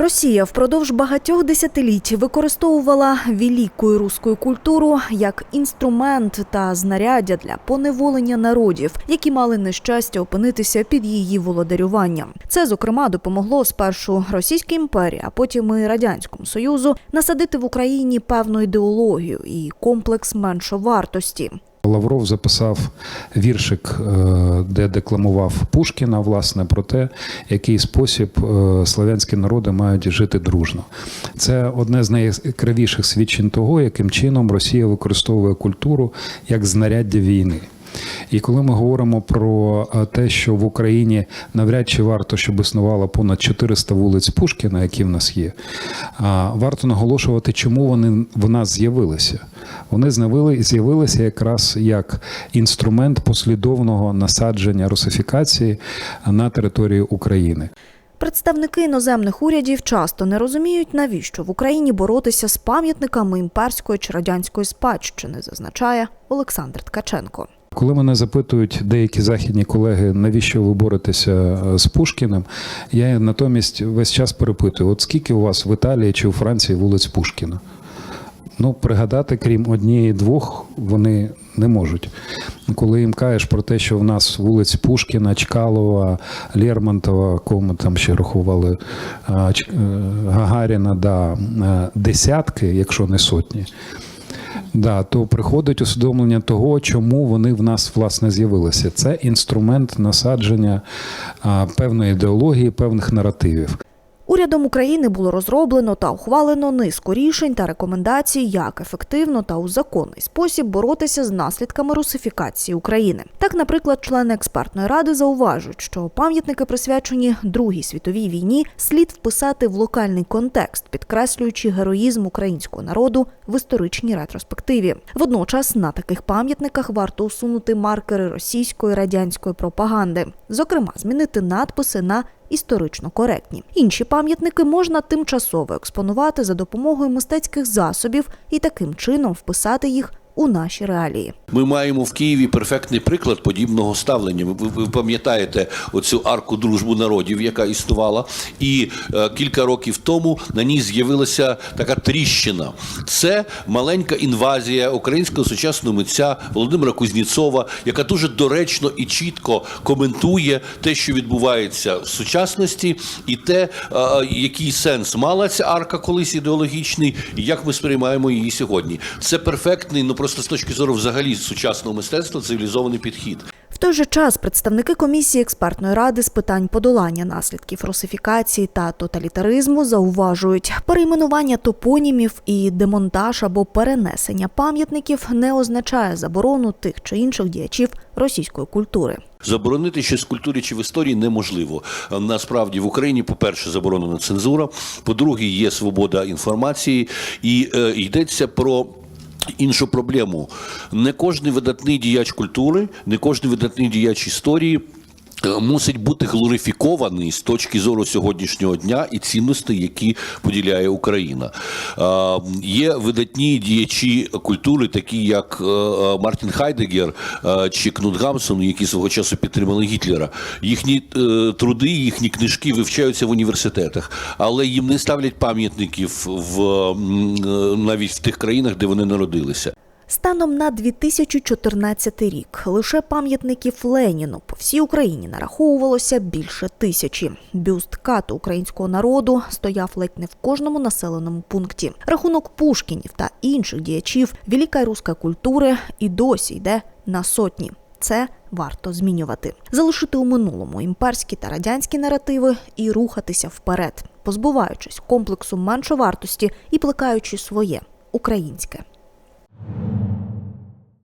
Росія впродовж багатьох десятиліть використовувала велику руську культуру як інструмент та знаряддя для поневолення народів, які мали нещастя опинитися під її володарюванням. Це зокрема допомогло спершу Російській імперії, а потім і радянському союзу насадити в Україні певну ідеологію і комплекс меншовартості. Лавров записав віршик, е, де декламував Пушкіна, власне, про те, який спосіб е, славянські народи мають жити дружно. Це одне з найяскравіших свідчень того, яким чином Росія використовує культуру як знаряддя війни. І коли ми говоримо про е, те, що в Україні навряд чи варто, щоб існувало понад 400 вулиць Пушкіна, які в нас є, варто наголошувати, чому вони в нас з'явилися. Вони з'явилися якраз як інструмент послідовного насадження русифікації на території України. Представники іноземних урядів часто не розуміють, навіщо в Україні боротися з пам'ятниками імперської чи радянської спадщини, зазначає Олександр Ткаченко. Коли мене запитують деякі західні колеги, навіщо ви боретеся е, з Пушкіним, я натомість весь час перепитую: от скільки у вас в Італії чи у Франції вулиць Пушкіна? Ну, пригадати, крім однієї двох, вони не можуть. Коли їм кажеш про те, що в нас вулиць Пушкіна, Чкалова, Лермонтова, кому там ще рахували Ч- е, Гагаріна, да, е, десятки, якщо не сотні. Да, то приходить усвідомлення того, чому вони в нас власне з'явилися. Це інструмент насадження певної ідеології, певних наративів. Урядом України було розроблено та ухвалено низку рішень та рекомендацій, як ефективно та у законний спосіб боротися з наслідками русифікації України. Так, наприклад, члени експертної ради зауважують, що пам'ятники, присвячені Другій світовій війні, слід вписати в локальний контекст, підкреслюючи героїзм українського народу в історичній ретроспективі. Водночас на таких пам'ятниках варто усунути маркери російської радянської пропаганди, зокрема, змінити надписи на історично коректні. Інші пам'ятники можна тимчасово експонувати за допомогою мистецьких засобів і таким чином вписати їх у наші реалії. Ми маємо в Києві перфектний приклад подібного ставлення. Ви, ви пам'ятаєте оцю арку дружбу народів, яка існувала, і е, кілька років тому на ній з'явилася така тріщина. Це маленька інвазія українського сучасного митця Володимира Кузніцова, яка дуже доречно і чітко коментує те, що відбувається в сучасності, і те, е, який сенс мала ця арка колись ідеологічний, і як ми сприймаємо її сьогодні. Це перфектний, ну просто з точки зору взагалі сучасного мистецтва, цивілізований підхід. В той же час представники комісії експертної ради з питань подолання наслідків русифікації та тоталітаризму зауважують, перейменування топонімів і демонтаж або перенесення пам'ятників не означає заборону тих чи інших діячів російської культури. Заборонити щось в культурі чи в історії неможливо. Насправді в Україні, по-перше, заборонена цензура. По-друге, є свобода інформації, і е, йдеться про. Іншу проблему. Не кожен видатний діяч культури, не кожен видатний діяч історії мусить бути глорифікований з точки зору сьогоднішнього дня і цінностей, які поділяє Україна. Е, Є видатні діячі культури, такі як е, е, Мартін Хайдегер е, чи Кнут Гамсон, які свого часу підтримали Гітлера. Їхні е, труди, їхні книжки вивчаються в університетах, але їм не ставлять пам'ятників в е, навіть в тих країнах, де вони народилися. Станом на 2014 рік лише пам'ятників Леніну по всій Україні нараховувалося більше тисячі. Бюст кату українського народу стояв ледь не в кожному населеному пункті. Рахунок Пушкінів та інших діячів великої руської культури і досі йде на сотні. Це варто змінювати, залишити у минулому імперські та радянські наративи і рухатися вперед, позбуваючись комплексу меншовартості і плекаючи своє українське.